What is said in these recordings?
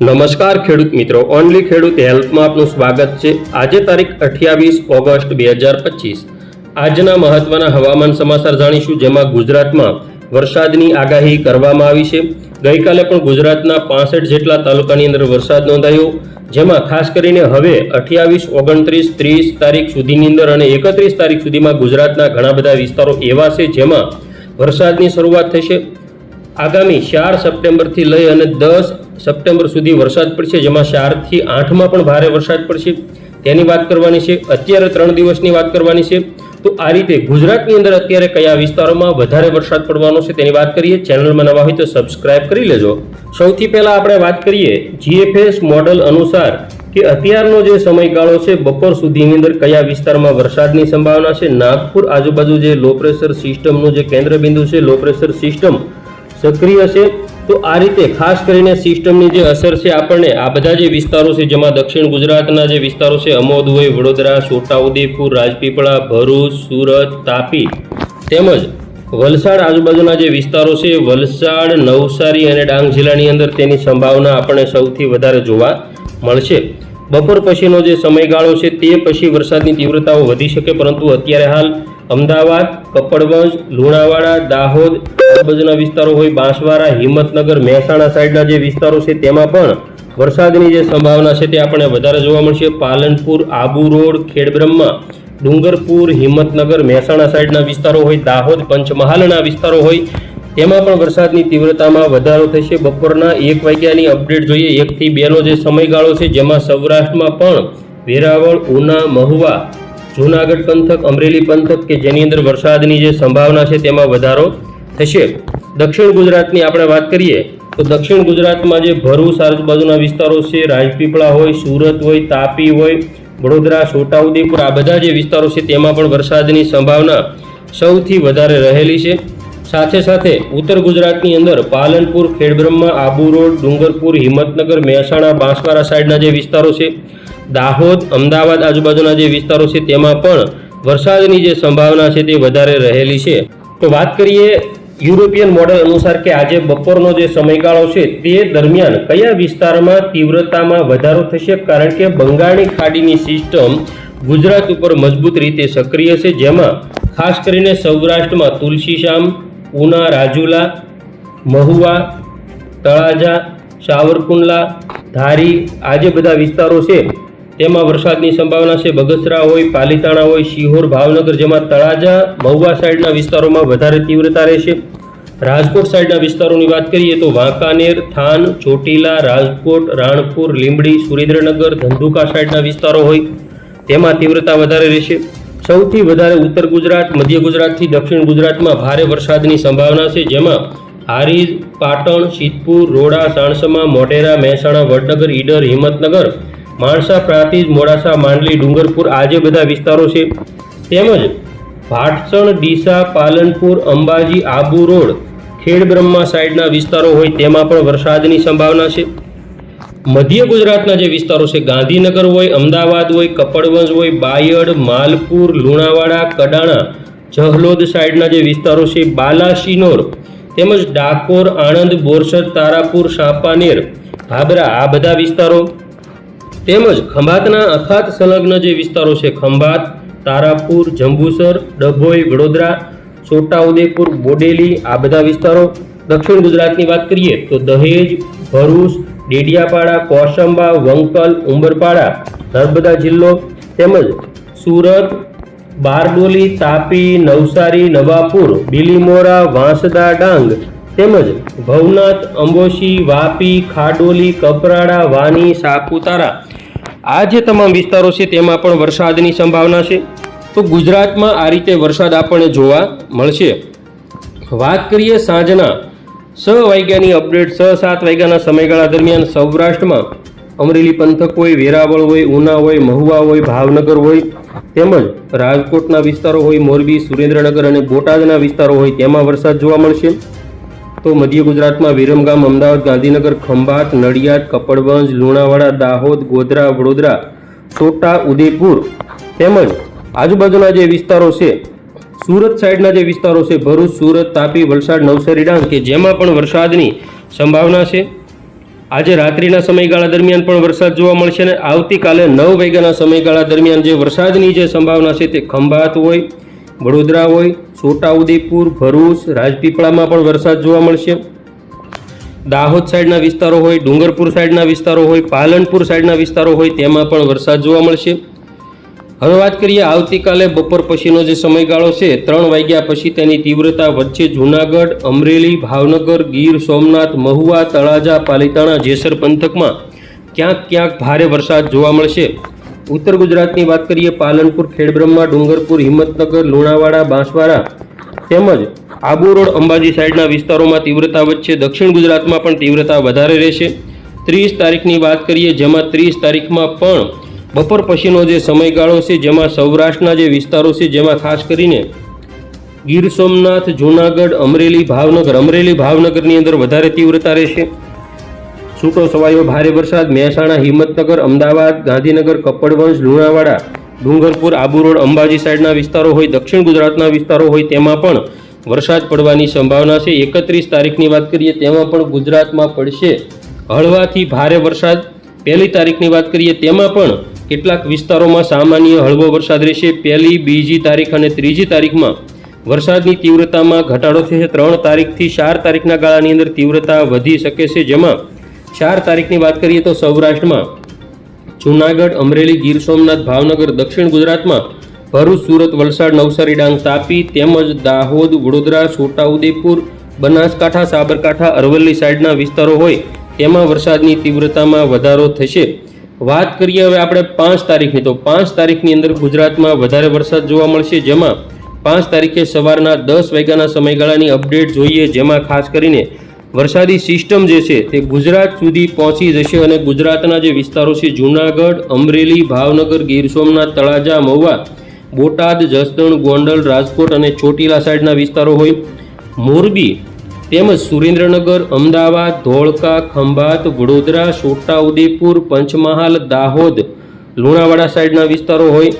નમસ્કાર ખેડૂત મિત્રો, ઓનલી ખેડૂત હેલ્પમાં આપનું સ્વાગત છે. આજે તારીખ અઠ્યાવીસ ઓગસ્ટ બે હજાર પચીસ. આજના મહત્વના હવામાન સમાચાર જાણીશું, જેમાં ગુજરાતમાં વરસાદની આગાહી કરવામાં આવી છે. ગઈકાલે પણ ગુજરાતના પાસઠ જેટલા તાલુકાની અંદર વરસાદ નોંધાયો, જેમાં ખાસ કરીને હવે અઠ્યાવીસ, ઓગણત્રીસ, ત્રીસ તારીખ સુધીની અંદર અને એકત્રીસ તારીખ સુધીમાં ગુજરાતના ઘણા બધા વિસ્તારો એવા છે જેમાં વરસાદની શરૂઆત થશે. આગામી ચાર સપ્ટેમ્બરથી લઈ અને દસ સપ્ટેમ્બર સુધી વરસાદ પડશે, જેમાં ચારથી આઠમાં પણ ભારે વરસાદ પડશે. તેની વાત કરવાની છે, અત્યારે ત્રણ દિવસની વાત કરવાની છે. તો આ રીતે ગુજરાતની અંદર અત્યારે કયા વિસ્તારોમાં વધારે વરસાદ પડવાનો છે તેની વાત કરીએ. ચેનલમાં નવા હોય તો સબસ્ક્રાઇબ કરી લેજો. સૌથી પહેલાં આપણે વાત કરીએ જીએફએસ મોડલ અનુસાર કે અત્યારનો જે સમયગાળો છે, બપોર સુધીની અંદર કયા વિસ્તારમાં વરસાદની સંભાવના છે. નાગપુર આજુબાજુ જે લો પ્રેશર સિસ્ટમનું જે કેન્દ્ર બિંદુ છે લો પ્રેશર સિસ્ટમ સક્રિય છે, તો આ રીતે ખાસ કરીને સિસ્ટમની જે અસર છે આપણને, આ બધા જે વિસ્તારો છે, જેમાં દક્ષિણ ગુજરાતના જે વિસ્તારો છે, અમોદ હોય, વડોદરા, છોટાઉદેપુર, રાજપીપળા, ભરૂચ, સુરત, તાપી તેમજ વલસાડ આજુબાજુના જે વિસ્તારો છે, વલસાડ, નવસારી અને ડાંગ જિલ્લાની અંદર તેની સંભાવના આપણને સૌથી વધારે જોવા મળશે. બપોર પછીનો જે સમયગાળો છે, તે પછી વરસાદની તીવ્રતાઓ વધી શકે, પરંતુ અત્યારે હાલ અમદાવાદ, કપડવંજ, લુણાવાડા, દાહોદ આજુબાજુના વિસ્તારો હોય બાંસવાડા, હિંમતનગર, મહેસાણા સાઈડના જે વિસ્તારો છે તેમાં પણ વરસાદની જે સંભાવના છે તે આપણને વધારે જોવા મળશે. પાલનપુર, આબુ રોડ, ખેડબ્રહ્મા, ડુંગરપુર, હિંમતનગર, મહેસાણા સાઈડના વિસ્તારો હોય, દાહોદ, પંચમહાલના વિસ્તારો હોય, તેમાં પણ વરસાદની તીવ્રતામાં વધારો થશે. બપોરના એક વાગ્યાની અપડેટ જોઈએ. એકથી બેનો જે સમયગાળો છે, જેમાં સૌરાષ્ટ્રમાં પણ વેરાવળ, ઉના, મહુવા જૂનાગઢ પંથક, અમરેલી પંથક કે જેની અંદર વરસાદની જે સંભાવના છે તેમાં વધારો થશે. દક્ષિણ ગુજરાતની આપણે વાત કરીએ, તો દક્ષિણ ગુજરાતમાં જે ભરૂચ આજુબાજુના વિસ્તારો છે, રાજપીપળા હોય, સુરત હોય, તાપી હોય, વડોદરા, છોટાઉદેપુર, આ બધા જે વિસ્તારો છે તેમાં પણ વરસાદની સંભાવના સૌથી વધારે રહેલી છે. સાથે સાથે ઉત્તર ગુજરાતની અંદર પાલનપુર, ખેડબ્રહ્મા, આબુ રોડ, ડુંગરપુર, હિંમતનગર, મહેસાણા, બાંસવાડા સાઈડના જે વિસ્તારો છે દાહોદ, અમદાવાદ આજુબાજુના જે વિસ્તારો છે તેમાં પણ વરસાદની જે સંભાવના છે તે વધારે રહેલી છે. તો વાત કરીએ યુરોપિયન મોડેલ અનુસાર કે આજે બપોરનો જે સમયગાળો છે તે દરમિયાન કયા વિસ્તારમાં તીવ્રતામાં વધારો થશે? કારણ કે બંગાળની ખાડીની સિસ્ટમ ગુજરાત ઉપર મજબૂત રીતે સક્રિય છે. જેમાં ખાસ કરીને સૌરાષ્ટ્રમાં તુલસીશ્યામ ઉના, રાજુલા, મહુવા, તળાજા, સાવરકુંડલા, ધારી આ જે બધા વિસ્તારો છે તેમાં વરસાદની સંભાવના છે. બગસરા હોય, પાલીતાણા હોય, શિહોર, ભાવનગર જેમાં તળાજા, મહુવા સાઈડના વિસ્તારોમાં વધારે તીવ્રતા રહેશે. રાજકોટ સાઈડના વિસ્તારોની વાત કરીએ તો વાંકાનેર, થાન, ચોટીલા, રાજકોટ, રાણપુર, લીંબડી, સુરેન્દ્રનગર, ધંધુકા સાઈડના વિસ્તારો હોય, તેમાં તીવ્રતા વધારે રહેશે. સૌથી વધારે ઉત્તર ગુજરાત, મધ્ય ગુજરાતથી દક્ષિણ ગુજરાતમાં ભારે વરસાદની સંભાવના છે. જેમાં હારીજ, પાટણ સિદ્ધપુર રોડા, સાણસમા મોઢેરા મહેસાણા, વડનગર, ઈડર, હિંમતનગર માણસા, પ્રાંતિજ, મોડાસા, માંડલી, ડુંગરપુર આ જે બધા વિસ્તારો છે, તેમજ ભાટસણ, ડીસા, પાલનપુર, અંબાજી, આબુ રોડ, ખેડબ્રહ્મા સાઈડના વિસ્તારો હોય તેમાં પણ વરસાદની સંભાવના છે. મધ્ય ગુજરાતના જે વિસ્તારો છે, ગાંધીનગર હોય, અમદાવાદ હોય, કપડવંજ હોય, બાયડ, માલપુર, લુણાવાડા, કડાણા, જહલોદ સાઈડના જે વિસ્તારો છે બાલાશિનોર તેમજ ડાકોર, આણંદ, બોરસદ, તારાપુર, સાપાનેર ભાબરા આ બધા વિસ્તારો તેમજ ખંભાતના અખાત સંલગ્ન જે વિસ્તારો છે, ખંભાત, તારાપુર, જંબુસર, ડભોઈ, વડોદરા, છોટાઉદેપુર, બોડેલી, આ બધા વિસ્તારો દક્ષિણ ગુજરાતની વાત કરીએ તો દહેજ, ભરૂચ, ડેડિયાપાડા કોસંબા વંકલ, ઉંબરપાડા, નર્મદા જિલ્લો તેમજ સુરત, બારડોલી, તાપી, નવસારી, નવાપુર, બિલીમોરા, વાંસદા, ડાંગ તેમજ ભવનાથ, અંબોશી, વાપી, ખાડોલી, કપરાડા, વાની, સાપુતારા આ જે તમામ વિસ્તારો છે, તેમાં પણ વરસાદની સંભાવના છે. તો ગુજરાતમાં આ રીતે વરસાદ આપણને જોવા મળશે. વાત કરીએ સાંજના છ વાગ્યાની અપડેટ, છ સાત વાગ્યાના સમયગાળા દરમિયાન સૌરાષ્ટ્રમાં અમરેલી પંથક હોય, વેરાવળ હોય, ઉના હોય, મહુવા હોય, ભાવનગર હોય, તેમજ રાજકોટના વિસ્તારો હોય, મોરબી, સુરેન્દ્રનગર અને બોટાદના વિસ્તારો હોય, તેમાં વરસાદ જોવા મળશે. તો મધ્ય ગુજરાતમાં વિરમગામ અમદાવાદ, ગાંધીનગર, ખંભાત, નડિયાદ, કપડવંજ, લુણાવાડા, દાહોદ, ગોધરા, વડોદરા છોટા ઉદેપુર તેમજ આજુબાજુના જે વિસ્તારો છે, સુરત સાઈડના જે વિસ્તારો છે, ભરૂચ, સુરત, તાપી, વલસાડ, નવસારી, ડાંગ કે જેમાં પણ વરસાદની સંભાવના છે. આજે રાત્રિના સમયગાળા દરમિયાન પણ વરસાદ જોવા મળશે અને આવતીકાલે નવ વાગ્યાના સમયગાળા દરમિયાન જે વરસાદની જે સંભાવના છે તે ખંભાત હોય વડોદરા હોય છોટાઉદેપુર ભરૂચ, રાજપીપળામાં પણ વરસાદ જોવા મળશે. દાહોદ સાઈડના વિસ્તારો હોય, ડુંગરપુર સાઈડના વિસ્તારો હોય, પાલનપુર સાઈડના વિસ્તારો હોય, તેમાં પણ વરસાદ જોવા મળશે. હવે વાત કરીએ આવતીકાલે બપોર પછીનો જે સમયગાળો છે, ત્રણ વાગ્યા પછી તેની તીવ્રતા વચ્ચે જૂનાગઢ, અમરેલી, ભાવનગર, ગીર, સોમનાથ, મહુવા, તળાજા, પાલીતાણા, જેસર પંથકમાં ક્યાંક ક્યાંક ભારે વરસાદ જોવા મળશે. ઉત્તર ગુજરાતની વાત કરીએ, પાલનપુર, ખેડબ્રહ્મા, ડુંગરપુર, હિંમતનગર, લુણાવાડા, બાંસવાડા તેમજ આબુ રોડ, અંબાજી સાઈડના વિસ્તારોમાં તીવ્રતા વચ્ચે દક્ષિણ ગુજરાતમાં પણ તીવ્રતા વધારે રહેશે. ત્રીસ તારીખની વાત કરીએ, જેમાં ત્રીસ તારીખમાં પણ બપોર પછીનો જે સમયગાળો છે, જેમાં સૌરાષ્ટ્રના જે વિસ્તારો છે, જેમાં ખાસ કરીને ગીર સોમનાથ, જૂનાગઢ, અમરેલી, ભાવનગર, અમરેલી, ભાવનગરની અંદર વધારે તીવ્રતા રહેશે. છૂટો છવાયો ભારે વરસાદ, મહેસાણા, હિંમતનગર, અમદાવાદ, ગાંધીનગર, કપડવંશ, લુણાવાડા, ડુંગરપુર, આબુ રોડ, અંબાજી સાઈડના વિસ્તારો હોય, દક્ષિણ ગુજરાતના વિસ્તારો હોય, તેમાં પણ વરસાદ પડવાની સંભાવના છે. એકત્રીસ તારીખની વાત કરીએ, તેમાં પણ ગુજરાતમાં પડશે હળવાથી ભારે વરસાદ. પહેલી તારીખની વાત કરીએ, તેમાં પણ કેટલાક વિસ્તારોમાં સામાન્ય હળવો વરસાદ રહેશે. પહેલી, બીજી તારીખ અને ત્રીજી તારીખમાં વરસાદની તીવ્રતામાં ઘટાડો થશે. ત્રણ તારીખથી ચાર તારીખના ગાળાની અંદર તીવ્રતા વધી શકે છે, જેમાં ચાર તારીખની વાત કરીએ તો સૌરાષ્ટ્રમાં. જૂનાગઢ, અમરેલી, ગીર સોમનાથ, ભાવનગર, દક્ષિણ ગુજરાતમાં ભરૂચ, સુરત, વલસાડ, નવસારી, ડાંગ, તાપી તેમજ દાહોદ, વડોદરા, છોટાઉદેપુર, બનાસકાંઠા, સાબરકાંઠા, અરવલ્લી સાઈડના વિસ્તારો હોય તેમાં વરસાદની તીવ્રતામાં વધારો થશે. વાત કરીએ હવે આપણે પાંચ તારીખની. તો પાંચ તારીખની અંદર ગુજરાતમાં વધારે વરસાદ જોવા મળશે. જેમાં પાંચ તારીખે સવારના દસ વાગ્યાના સમયગાળાની અપડેટ જોઈએ. જેમાં ખાસ કરીને વરસાદી સિસ્ટમ જે છે તે ગુજરાત સુધી પહોંચી જશે અને ગુજરાતના જે વિસ્તારો છે, જૂનાગઢ, અમરેલી, ભાવનગર, ગીર સોમનાથ, તળાજા, મહુવા, બોટાદ, જસદણ, ગોંડલ, રાજકોટ અને ચોટીલા સાઈડના વિસ્તારો હોય. મોરબી તેમજ સુરેન્દ્રનગર, અમદાવાદ, ધોળકા, ખંભાત, વડોદરા, છોટાઉદેપુર, પંચમહાલ, દાહોદ, લુણાવાડા સાઈડના વિસ્તારો હોય.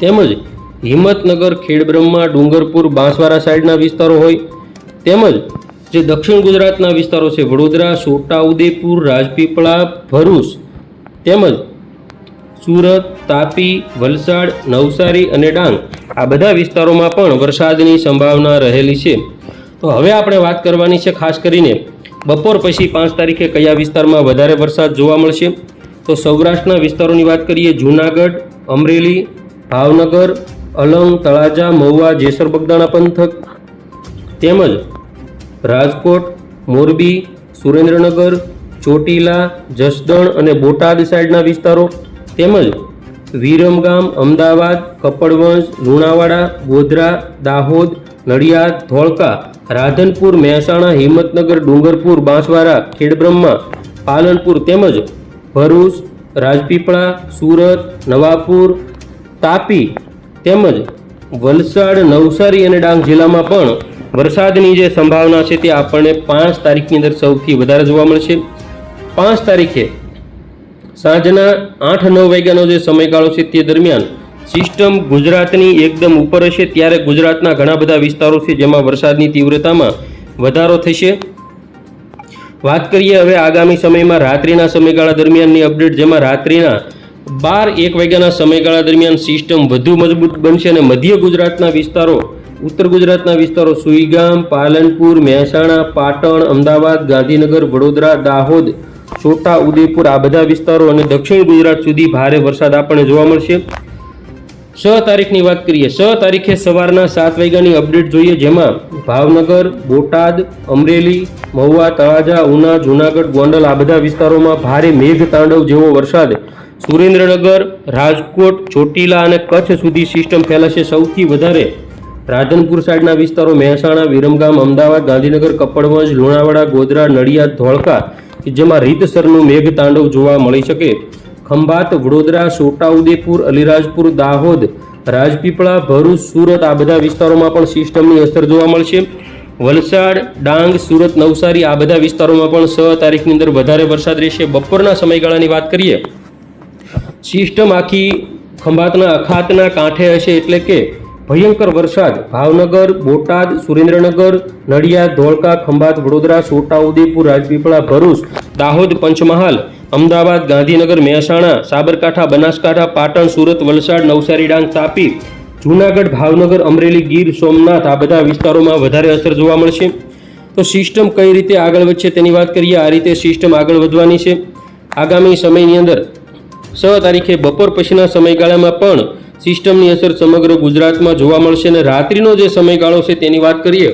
તેમજ હિંમતનગર, ખેડબ્રહ્મા, ડુંગરપુર, બાંસવાડા સાઈડના વિસ્તારો હોય. તેમજ જે દક્ષિણ ગુજરાતના વિસ્તારો છે, વડોદરા છોટાઉદેપુર રાજપીપળા, ભરૂચ તેમજ સુરત, તાપી, વલસાડ, નવસારી અને ડાંગ આ બધા વિસ્તારોમાં પણ વરસાદની સંભાવના રહેલી છે. તો હવે આપણે વાત કરવાની છે ખાસ કરીને બપોર પછી પાંચ તારીખે કયા વિસ્તારમાં વધારે વરસાદ જોવા મળશે? તો સૌરાષ્ટ્રના વિસ્તારોની વાત કરીએ, જૂનાગઢ, અમરેલી, ભાવનગર, અલંગ, તળાજા, મહુવા, જેસર, બગદાણા પંથક તેમજ રાજકોટ, મોરબી, સુરેન્દ્રનગર, ચોટીલા, જસદણ અને બોટાદ સાઈડના વિસ્તારો, તેમજ વિરમગામ અમદાવાદ, કપડવંશ, લુણાવાડા, ગોધરા, દાહોદ, નડિયાદ, ધોળકા, રાધનપુર, મહેસાણા, હિંમતનગર, ડુંગરપુર, બાંસવાડા, ખેડબ્રહ્મા, પાલનપુર તેમજ ભરૂચ, રાજપીપળા, સુરત, નવાપુર, તાપી તેમજ વલસાડ, નવસારી અને ડાંગ જિલ્લામાં પણ વરસાદની જે સંભાવના છે તે આપણને પાંચ તારીખની અંદર સૌથી વધારે જોવા મળશે. પાંચ તારીખે સાંજના આઠ નવ વાગ્યાનો જે સમયગાળો છે તે દરમિયાન સિસ્ટમ ગુજરાતની એકદમ ઉપર હશે ત્યારે ગુજરાતના ઘણા બધા વિસ્તારો છે જેમાં વરસાદની તીવ્રતામાં વધારો થશે. વાત કરીએ હવે આગામી સમયમાં રાત્રિના સમયગાળા દરમિયાનની અપડેટ, જેમાં રાત્રિના બાર એક વાગ્યાના સમયગાળા દરમિયાન સિસ્ટમ વધુ મજબૂત બનશે અને મધ્ય ગુજરાતના વિસ્તારો ઉત્તર ગુજરાતના વિસ્તારો સુઈગામ, પાલનપુર, મહેસાણા, પાટણ, અમદાવાદ, ગાંધીનગર, વડોદરા, દાહોદ, છોટા ઉદેપુર આ બધા વિસ્તારો અને દક્ષિણ ગુજરાત સુધી ભારે વરસાદ આપણને જોવા મળશે. છ તારીખની વાત કરીએ, છ તારીખે સવારના સાત વાગ્યાની અપડેટ જોઈએ, જેમાં ભાવનગર, બોટાદ, અમરેલી, મહુવા, તળાજા, ઉના, જૂનાગઢ, ગોંડલ આ બધા વિસ્તારોમાં ભારે મેઘ તાંડવ જેવો વરસાદ. સુરેન્દ્રનગર, રાજકોટ, ચોટીલા અને કચ્છ સુધી સિસ્ટમ ફેલાશે. સૌથી વધારે રાધનપુર સાઈડના વિસ્તારો મહેસાણા, વિરમગામ, અમદાવાદ, ગાંધીનગર, કપડવંજ, લુણાવાડા, ગોધરા, નડિયાદ, ધોળકા કે જેમાં રીતસરનું મેઘ તાંડવ જોવા મળી શકે. ખંભાત, વડોદરા, છોટાઉદેપુર, અલીરાજપુર, દાહોદ, રાજપીપળા, ભરૂચ, સુરત આ બધા વિસ્તારોમાં પણ સિસ્ટમની અસર જોવા મળશે. વલસાડ, ડાંગ, સુરત, નવસારી આ બધા વિસ્તારોમાં પણ છ તારીખની અંદર વધારે વરસાદ રહેશે. બપોરના સમયગાળાની વાત કરીએ. સિસ્ટમ આખી ખંભાતના, અખાતના કાંઠે હશે એટલે કે ભયંકર વરસાદ, ભાવનગર, બોટાદ, સુરેન્દ્રનગર, નડિયાદ, ધોળકા, ખંભાત, વડોદરા છોટાઉદેપુર રાજપીપળા, ભરૂચ, દાહોદ, પંચમહાલ, અમદાવાદ, ગાંધીનગર, મહેસાણા, સાબરકાંઠા, બનાસકાંઠા, પાટણ, સુરત, વલસાડ, નવસારી, ડાંગ, તાપી, જૂનાગઢ, ભાવનગર, અમરેલી, ગીર, સોમનાથ આ બધા વિસ્તારોમાં વધારે અસર જોવા મળશે. તો સિસ્ટમ કઈ રીતે આગળ વધશે તેની વાત કરીએ. આ રીતે સિસ્ટમ આગળ વધવાની છે. આગામી સમયની અંદર, છ તારીખે બપોર પછીના સમયગાળામાં પણ સિસ્ટમની અસર સમગ્ર ગુજરાતમાં જોવા મળશે અને રાત્રિનો જે સમયગાળો છે તેની વાત કરીએ,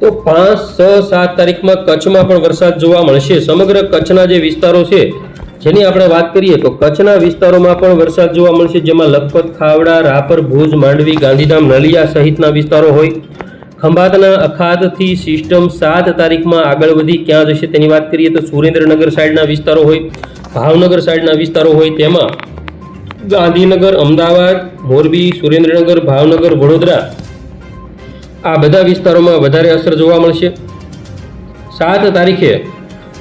તો પાંચ, છ, સાત તારીખમાં કચ્છમાં પણ વરસાદ જોવા મળશે. સમગ્ર કચ્છના જે વિસ્તારો છે, જેની આપણે વાત કરીએ, તો કચ્છના વિસ્તારોમાં પણ વરસાદ જોવા મળશે, જેમાં લખપત, ખાવડા, રાપર, ભુજ, માંડવી, ગાંધીધામ, નલિયા સહિતના વિસ્તારો હોય. ખંભાતના અખાતથી સિસ્ટમ સાત તારીખમાં આગળ વધી, ક્યાં જશે તેની વાત કરીએ, તો સુરેન્દ્રનગર સાઈડના વિસ્તારો હોય, ભાવનગર સાઈડના વિસ્તારો હોય, તેમાં ગાંધીનગર, અમદાવાદ, મોરબી, સુરેન્દ્રનગર, ભાવનગર, વડોદરા. આ બધા વિસ્તારોમાં વધારે અસર જોવા મળશે. સાત તારીખે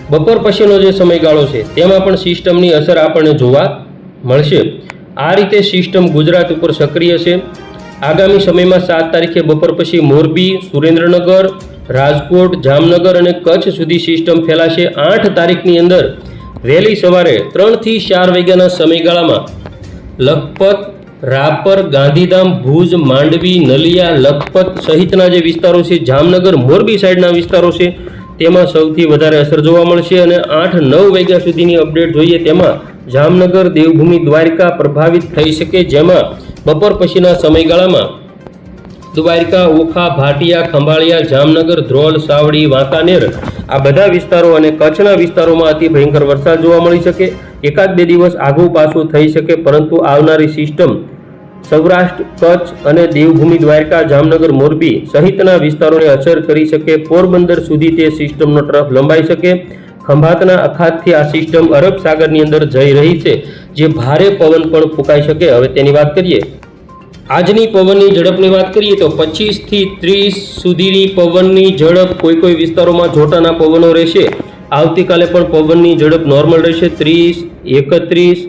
બપોર પછીનો જે સમયગાળો છે, તેમાં પણ સિસ્ટમની અસર આપણને જોવા મળશે. આ રીતે સિસ્ટમ ગુજરાત ઉપર સક્રિય છે. આગામી સમયમાં સાત તારીખે બપોર પછી મોરબી, સુરેન્દ્રનગર, રાજકોટ, જામનગર અને કચ્છ સુધી સિસ્ટમ ફેલાશે. આઠ તારીખની અંદર વહેલી સવારે ત્રણથી ચાર વાગ્યાના સમયગાળામાં લખપત, રાપર, ગાંધીધામ, ભુજ, માંડવી, નલિયા, લખપત સહિતના જે વિસ્તારો છે, જામનગર, મોરબી સાઈડના વિસ્તારો છે, તેમાં સૌથી વધારે અસર જોવા મળશે અને આઠ નવ વાગ્યા સુધીની અપડેટ જોઈએ તેમાં જામનગર, દેવભૂમિ, દ્વારકા પ્રભાવિત થઈ શકે, જેમાં બપોર પછીના સમયગાળામાં દ્વારકા ઓખા ભાટિયા, ખંભાળિયા, જામનગર, ધ્રોલ, સાવડી, વાંકાનેર આ બધા વિસ્તારો અને કચ્છના વિસ્તારોમાં અતિ ભયંકર વરસાદ જોવા મળી શકે. એકાદ બે દિવસ આઘું પાછું થઈ શકે, પરંતુ આવનારી સિસ્ટમ સૌરાષ્ટ્ર, કચ્છ અને દેવભૂમિ, દ્વારકા, જામનગર, મોરબી સહિતના વિસ્તારોને અસર કરી શકે. પોરબંદર સુધી તે સિસ્ટમનો ટ્રફ લંબાઈ શકે. ખંભાતના અખાતથી આ સિસ્ટમ અરબ સાગરની અંદર જઈ રહી છે, જે ભારે પવન પણ ફૂંકાઈ શકે. હવે તેની વાત કરીએ. આજની પવનની ઝડપની વાત કરીએ તો પચીસથી ત્રીસ સુધીની પવનની ઝડપ કોઈ કોઈ વિસ્તારોમાં જોટાના પવનો રહેશે. આવતીકાલે પણ પવનની ઝડપ નોર્મલ રહેશે. ત્રીસ, એકત્રીસ.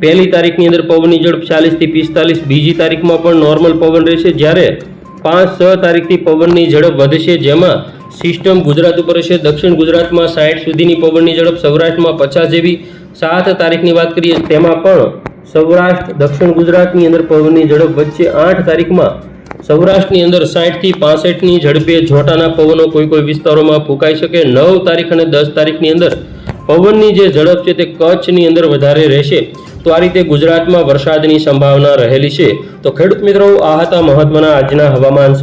પહેલી તારીખની અંદર પવનની ઝડપ ચાલીસથી પિસ્તાલીસ. બીજી તારીખમાં પણ નોર્મલ પવન રહેશે. જ્યારે પાંચ, છ તારીખથી પવનની ઝડપ વધશે. જેમાં સિસ્ટમ ગુજરાત ઉપર હશે. દક્ષિણ ગુજરાતમાં સાઠ સુધીની પવનની ઝડપ. સૌરાષ્ટ્રમાં પચાસ જેવી. સાત તારીખની વાત કરીએ, તેમાં પણ સૌરાષ્ટ્ર, દક્ષિણ ગુજરાતની અંદર પવનની ઝડપ વચ્ચે આઠ તારીખમાં સૌરાષ્ટ્રની અંદર સાઠથી પાસઠની ઝડપે ઝોટાના પવનો કોઈ કોઈ વિસ્તારોમાં ફૂંકાઈ શકે. નવ તારીખ અને દસ તારીખની અંદર પવનની જે ઝડપ છે તે કચ્છની અંદર વધારે રહેશે. તો આ રીતે ગુજરાતમાં વરસાદની સંભાવના રહેલી છે. તો ખેડૂત મિત્રો, આ હતા મહત્વના આજના હવામાન